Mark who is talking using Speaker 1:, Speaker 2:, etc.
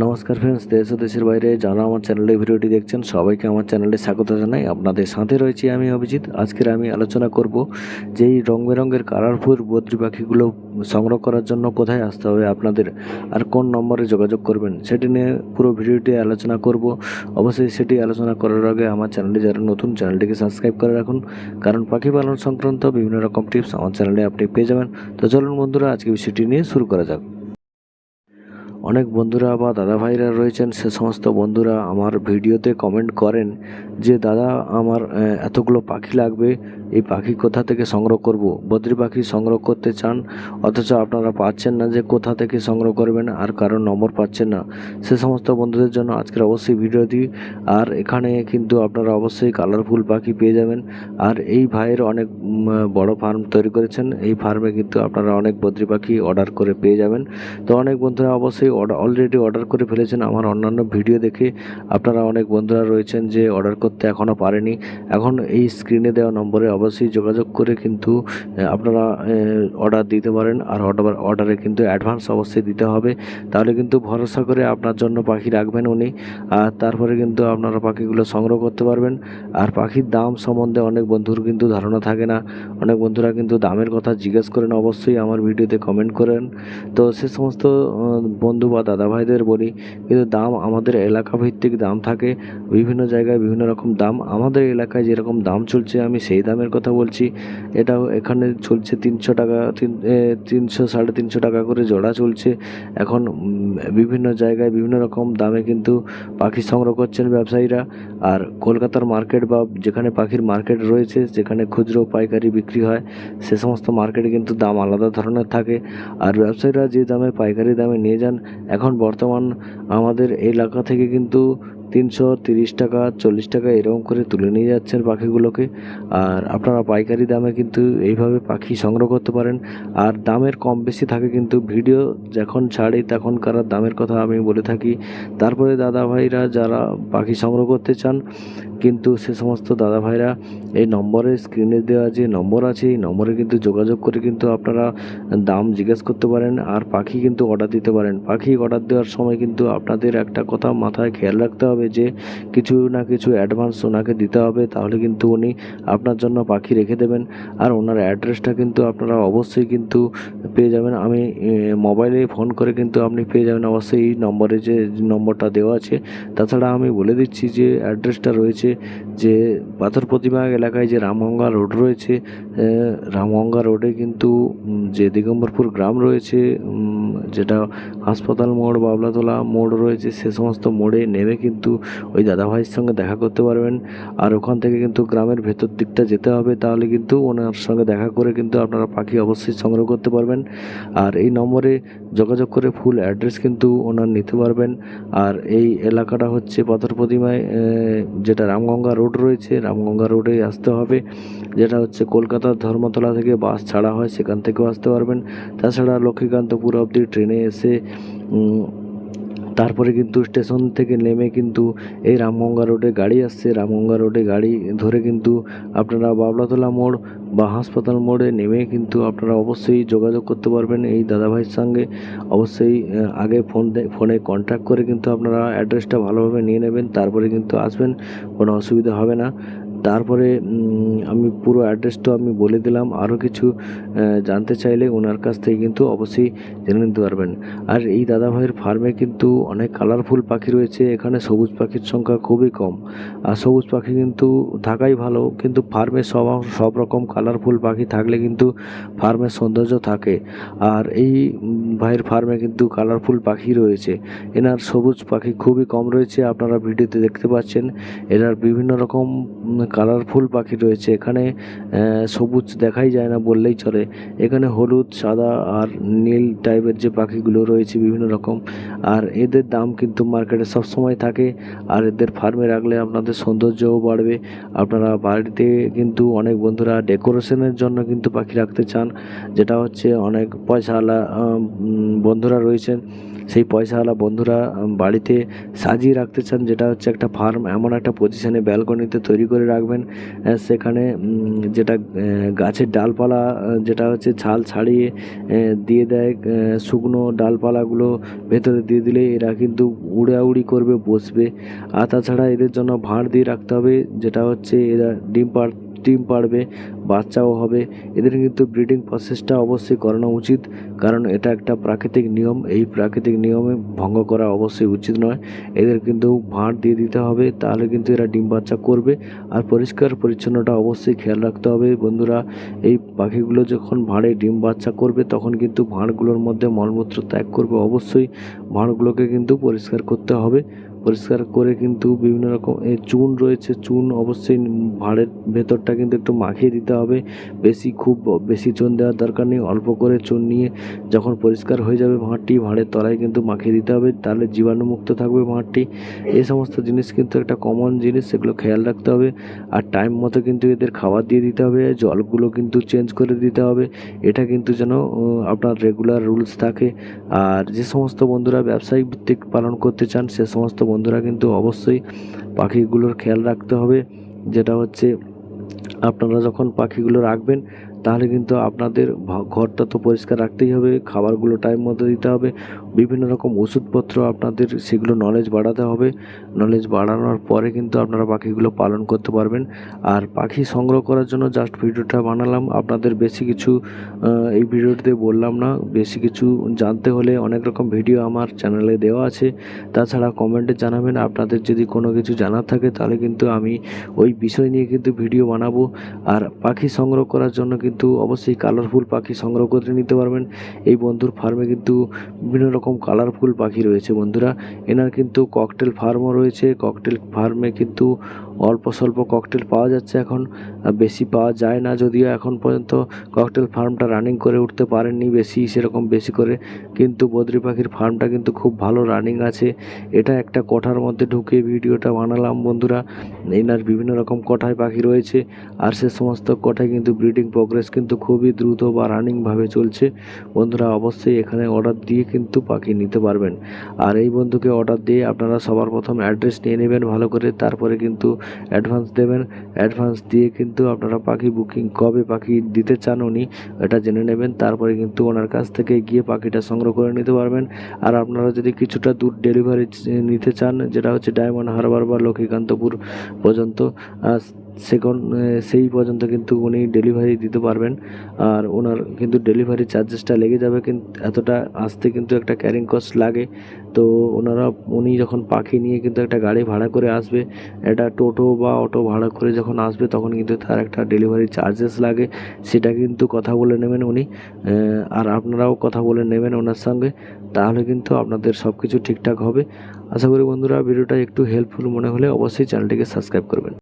Speaker 1: নমস্কার ফ্রেন্ডস দেশ ও দেশের বাইরে যারা আমার চ্যানেলে ভিডিওটি দেখছেন, সবাইকে আমার চ্যানেলে স্বাগত জানাই। আপনাদের সাথে রয়েছি আমি অভিজিৎ। আজকের আমি আলোচনা করব যে এই রং বেরঙের কালারফুল বদ্রি পাখিগুলো সংগ্রহ করার জন্য কোথায় আসতে হবে, আপনাদের আর কোন নম্বরে যোগাযোগ করবেন, সেটি নিয়ে পুরো ভিডিওটি আলোচনা করব। অবশ্যই সেটি আলোচনা করার আগে আমার চ্যানেলে যারা নতুন চ্যানেলটিকে সাবস্ক্রাইব করে রাখুন। কারণ পাখি পালন সংক্রান্ত বিভিন্ন রকম টিপস আমার চ্যানেলে আপনি পেয়ে যাবেন। তো চলুন বন্ধুরা, আজকে বিষয়টি নিয়ে শুরু করা যাক। অনেক বন্ধুরা বা দাদা ভাইরা রয়েছেন, সে সমস্ত বন্ধুরা আমার ভিডিওতে কমেন্ট করেন যে, দাদা, আমার এতগুলো পাখি লাগবে, এই পাখি কোথা থেকে সংগ্রহ করব? বদ্রি পাখি সংগ্রহ করতে চান? অথচ আপনারা পাচ্ছেন না যে, কোথা থেকে সংগ্রহ করবেন আর কারও নম্বর পাচ্ছেন না। সে সমস্ত বন্ধুদের জন্য আজকের অবশ্যই ভিডিও দিই আর এখানে কিন্তু আপনারা অবশ্যই কালারফুল পাখি পেয়ে যাবেন। আর এই ভাইয়ের অনেক বড় ফার্ম তৈরি করেছেন। এই ফার্মে কিন্তু আপনারা অনেক বদ্রি পাখি অর্ডার করে পেয়ে যাবেন। তো অনেক বন্ধুরা অবশ্যই অর্ডার অলরেডি অর্ডার করে ফেলেছেন আমার অন্যান্য ভিডিও দেখে। আপনারা অনেক বন্ধুরা রয়েছেন যে অর্ডার করতে এখনও পারেনি। এখন এই স্ক্রিনে দেওয়া নম্বরে অবশ্যই যোগাযোগ করে কিন্তু আপনারা অর্ডার দিতে পারেন। আর অর্ডার অর্ডারে কিন্তু অ্যাডভান্স অবশ্যই দিতে হবে। তাহলে কিন্তু ভরসা করে আপনার জন্য পাখি রাখবেন উনি। আর তারপরে কিন্তু আপনারা পাখিগুলো সংগ্রহ করতে পারবেন। আর পাখির দাম সম্বন্ধে অনেক বন্ধুর কিন্তু ধারণা থাকে না। অনেক বন্ধুরা কিন্তু দামের কথা জিজ্ঞেস করেন অবশ্যই আমার ভিডিওতে কমেন্ট করেন। তো সে সমস্ত আহ, বন্ধু বা দাদা ভাইদের বলি, কিন্তু দাম আমাদের এলাকা ভিত্তিক দাম থাকে, বিভিন্ন জায়গায় বিভিন্ন রকম দাম। আমাদের এলাকায় যেরকম দাম চলছে, আমি সেই দামের কথা বলছি। এটাও এখানে চলছে তিনশো টাকা, তিন তিনশো, সাড়ে তিনশো টাকা করে জোড়া চলছে। এখন বিভিন্ন জায়গায় বিভিন্ন রকম দামে কিন্তু পাখি সংগ্রহ করছেন ব্যবসায়ীরা। আর কলকাতার মার্কেট বা যেখানে পাখির মার্কেট রয়েছে, যেখানে খুচরো পাইকারি বিক্রি হয়, সে সমস্ত মার্কেটে কিন্তু দাম আলাদা ধরনের থাকে। আর ব্যবসায়ীরা যে দামে পাইকারি দামে নিয়ে যান এখন বর্তমান আমাদের এলাকা থেকে কিন্তু তিনশো তিরিশ টাকা, চল্লিশ টাকা এরকম করে তুলে নিয়ে যাচ্ছেন পাখিগুলোকে। আর আপনারা পাইকারি দামে কিন্তু এইভাবে পাখি সংগ্রহ করতে পারেন। আর দামের কম বেশি থাকে কিন্তু ভিডিও যখন ছাড়ি তখনকার দামের কথা আমি বলে থাকি। তারপরে দাদা ভাইরা যারা পাখি সংগ্রহ করতে চান, কিন্তু সে সমস্ত দাদা ভাইরা এই নম্বরে স্ক্রিনে দেওয়া যে নম্বর আছে, এই নম্বরে কিন্তু যোগাযোগ করে কিন্তু আপনারা দাম জিজ্ঞেস করতে পারেন। আর পাখি কিন্তু অর্ডার দিতে পারেন। পাখি অর্ডার দেওয়ার সময় কিন্তু আপনাদের একটা কথা মাথায় খেয়াল রাখতে হবে যে কিছু না কিছু অ্যাডভান্স ওনাকে দিতে হবে, তাহলে কিন্তু উনি আপনার জন্য পাখি রেখে দেবেন। আর ওনার অ্যাড্রেসটা কিন্তু আপনারা অবশ্যই কিন্তু পেয়ে যাবেন। আমি মোবাইলে ফোন করে কিন্তু আপনি পেয়ে যাবেন। অবশ্যই এই নম্বরে যে নম্বরটা দেওয়া আছে, তাছাড়া আমি বলে দিচ্ছি যে অ্যাড্রেসটা রয়েছে যে পাথর প্রতিমা এলাকায় যে রামগঙ্গা রোড রয়েছে রামগঙ্গা রোডে কিন্তু যে দিগম্বরপুর গ্রাম রয়েছে যেটা হাসপাতাল মোড়, বাবলাতলা মোড় রয়েছে, সে সমস্ত মোড়ে নেমে কিন্তু ওই দাদাভাইয়ের সঙ্গে দেখা করতে পারবেন। আর ওখান থেকে কিন্তু গ্রামের ভেতর দিকটা যেতে হবে, তাহলে কিন্তু ওনার সঙ্গে দেখা করে কিন্তু আপনারা পাখি অবশ্যই সংগ্রহ করতে পারবেন। আর এই নম্বরে যোগাযোগ করে ফুল অ্যাড্রেস কিন্তু ওনার নিতে পারবেন। আর এই এলাকাটা হচ্ছে পাথর প্রতিমায় যেটা রামগঙ্গা রোড রয়েছে, রামগঙ্গা রোডে আসতে হবে। যেটা হচ্ছে কলকাতার ধর্মতলা থেকে বাস ছাড়া হয়, সেখান থেকেও আসতে পারবেন। তাছাড়া লক্ষ্মীকান্তপুর অবধি ট্রেনে এসে তারপরে কিন্তু স্টেশন থেকে নেমে কিন্তু এই রামগঙ্গা রোডে গাড়ি আসছে। রামগঙ্গা রোডে গাড়ি ধরে কিন্তু আপনারা বাবলাতলা মোড় বা হাসপাতাল মোড়ে নেমে কিন্তু আপনারা অবশ্যই যোগাযোগ করতে পারবেন এই দাদাভাইয়ের সঙ্গে। অবশ্যই আগে ফোন ফোনে কন্ট্যাক্ট করে কিন্তু আপনারা অ্যাড্রেসটা ভালোভাবে নিয়ে নেবেন, তারপরে কিন্তু আসবেন, কোনো অসুবিধা হবে না। তারপরে আমি পুরো অ্যাড্রেসটা আমি বলে দিলাম। আরও কিছু জানতে চাইলে ওনার কাছ থেকে কিন্তু অবশ্যই জেনে নিতে পারবেন। আর এই দাদাভাইয়ের ফার্মে কিন্তু অনেক কালারফুল পাখি রয়েছে। এখানে সবুজ পাখির সংখ্যা খুবই কম। আর সবুজ পাখি কিন্তু থাকাই ভালো, কিন্তু ফার্মে সব সব রকম কালারফুল পাখি থাকলে কিন্তু ফার্মের সৌন্দর্য থাকে। আর এই ভাইয়ের ফার্মে কিন্তু কালারফুল পাখি রয়েছে। এনার সবুজ পাখি খুবই কম রয়েছে, আপনারা ভিডিওতে দেখতে পাচ্ছেন। এনার বিভিন্ন রকম কালারফুল পাখি রয়েছে। এখানে সবুজ দেখাই যায় না বললেই চলে। এখানে হলুদ, সাদা আর নীল টাইপের যে পাখিগুলো রয়েছে বিভিন্ন রকম। আর এদের দাম কিন্তু মার্কেটে সব সময় থাকে। আর এদের ফার্মে রাখলে আপনাদের সৌন্দর্যও বাড়বে। আপনারা বাড়িতে কিন্তু অনেক বন্ধুরা ডেকোরেশনের জন্য কিন্তু পাখি রাখতে চান। যেটা হচ্ছে অনেক পয়সাওয়ালা বন্ধুরা রয়েছেন। সেই পয়সাওয়ালা বন্ধুরা বাড়িতে সাজিয়ে রাখতে চান, যেটা হচ্ছে একটা ফার্ম এমন একটা পজিশনে ব্যালকনিতে তৈরি করে রাখবেন সেখানে যেটা গাছের ডালপালা যেটা হচ্ছে ছাল ছাড়িয়ে দিয়ে দেয় শুকনো ডালপালাগুলো ভেতরে দিয়ে দিলে এরা কিন্তু উড়াউড়ি করবে, বসবে। আর তাছাড়া এদের জন্য ভাঁড় দিয়ে রাখতে হবে, যেটা হচ্ছে এরা ডিম পাড় ডিম পাড়বে বাচ্চাও হবে। এদের কিন্তু ব্রিডিং প্রসেসটা অবশ্যই করানো উচিত, কারণ এটা একটা প্রাকৃতিক নিয়ম। এই প্রাকৃতিক নিয়মে ভঙ্গ করা অবশ্যই উচিত নয়। এদের কিন্তু ভাঁড় দিয়ে দিতে হবে, তাহলে কিন্তু এরা ডিম বাচ্চা করবে। আর পরিষ্কার পরিচ্ছন্নতা অবশ্যই খেয়াল রাখতে হবে। বন্ধুরা, এই পাখিগুলো যখন ভাঁড়ে ডিম বাচ্চা করবে, তখন কিন্তু ভাঁড়গুলোর মধ্যে মলমূত্র ত্যাগ করবে অবশ্যই। ভাঁড়গুলোকে কিন্তু পরিষ্কার করতে হবে। পরিষ্কার করে কিন্তু বিভিন্ন রকম, এ চুন রয়েছে, চুন অবশ্যই ভাঁড়ের ভেতরটা কিন্তু একটু মাখিয়ে দিতে হবে। বেশি খুব বেশি চুন দেওয়ার দরকার নেই, অল্প করে চুন নিয়ে যখন পরিষ্কার হয়ে যাবে ভাঁড়টি ভাঁড়ের তলায় কিন্তু মাখিয়ে দিতে হবে, তাহলে জীবাণুমুক্ত থাকবে ভাঁড়টি এই সমস্ত জিনিস কিন্তু একটা কমন জিনিস, সেগুলো খেয়াল রাখতে হবে। আর টাইম মতো কিন্তু এদের খাবার দিয়ে দিতে হবে, জলগুলো কিন্তু চেঞ্জ করে দিতে হবে। এটা কিন্তু যেন আপনার রেগুলার রুলস থাকে। আর যে সমস্ত বন্ধুরা ব্যবসায়িক ভিত্তিক পালন করতে চান, সে সমস্ত বন্ধুরা কিন্তু অবশ্যই পাখিগুলোর খেয়াল রাখতে হবে। যেটা হচ্ছে, আপনারা যখন পাখিগুলো রাখবেন, তাহলে কিন্তু আপনাদের ঘরটা তো পরিষ্কার রাখতেই হবে, খাবারগুলো টাইম মতো দিতে হবে। বিভিন্ন রকম ওষুধপত্র আপনাদের সেগুলো নলেজ বাড়াতে হবে। নলেজ বাড়ানোর পরে কিন্তু আপনারা পাখিগুলো পালন করতে পারবেন। আর পাখি সংগ্রহ করার জন্য জাস্ট ভিডিওটা বানালাম। আপনাদের বেশি কিছু এই ভিডিওটিতে বললাম না। বেশি কিছু জানতে হলে অনেক রকম ভিডিও আমার চ্যানেলে দেওয়া আছে। তাছাড়া কমেন্টে জানাবেন। আপনাদের যদি কোনো কিছু জানার থাকে তাহলে কিন্তু আমি ওই বিষয় নিয়ে কিন্তু ভিডিও বানাবো। আর পাখি সংগ্রহ করার জন্য কিন্তু অবশ্যই কালারফুল পাখি সংগ্রহ করে নিতে পারবেন। এই বন্ধুর ফার্মে কিন্তু বিভিন্ন রকম কালারফুল পাখি রয়েছে বন্ধুরা। এনার কিন্তু ককটেল ফার্মও রয়েছে। ককটেল ফার্মে কিন্তু অল্প স্বল্প ককটেল পাওয়া যাচ্ছে এখন। বেশি পাওয়া যায় না যদিও এখন পর্যন্ত ককটেল ফার্মটা রানিং করে উঠতে পারেননি বেশি, সেরকম বেশি করে। কিন্তু বদ্রি পাখির ফার্মটা কিন্তু খুব ভালো রানিং আছে। এটা একটা কোঠার মধ্যে ঢুকে ভিডিওটা বানালাম বন্ধুরা। এনার বিভিন্ন রকম কোঠায় পাখি রয়েছে। আর সে সমস্ত কোঠায় কিন্তু ব্রিডিং প্রোগ্রেস কিন্তু খুবই দ্রুত বা রানিংভাবে চলছে। বন্ধুরা অবশ্যই এখানে অর্ডার দিয়ে কিন্তু পাখি নিতে পারবেন। আর এই বন্ধুকে অর্ডার দিয়ে আপনারা সবার প্রথম অ্যাড্রেস নিয়ে নেবেন, ভালো করে তারপরে কিন্তু অ্যাডভান্স দেবেন। অ্যাডভান্স দিয়ে কিন্তু আপনারা পাখি বুকিং কবে পাখি দিতে চান উনি, এটা জেনে নেবেন। তারপরে কিন্তু ওনার কাছ থেকে গিয়ে পাখিটা সংগ্রহ করে নিতে পারবেন। আর আপনারা যদি কিছুটা দূর ডেলিভারি নিতে চান, যেটা হচ্ছে ডায়মন্ড হারবার বা লক্ষ্মীকান্তপুর পর্যন্ত আহ, সেই পর্যন্ত কিন্তু উনি ডেলিভারি দিতে পারবেন। আর ওনার কিন্তু ডেলিভারি চার্জেসটা লেগে যাবে কিন্তু এতটা আসতে কিন্তু একটা ক্যারিং কস্ট লাগে। তো ওনারা উনি যখন পাখি নিয়ে কিন্তু একটা গাড়ি ভাড়া করে আসবে একটা টোটো বা অটো ভাড়া করে যখন আসবে তখন কিন্তু তার একটা ডেলিভারি চার্জেস লাগে। সেটা কিন্তু কথা বলে নেবেন উনি। আর আপনারাও কথা বলে নেবেন ওনার সঙ্গে তাহলে কিন্তু আপনাদের সব কিছু ঠিকঠাক হবে। আশা করি বন্ধুরা ভিডিওটা একটু হেল্পফুল মনে হলে অবশ্যই চ্যানেলটিকে সাবস্ক্রাইব করবেন।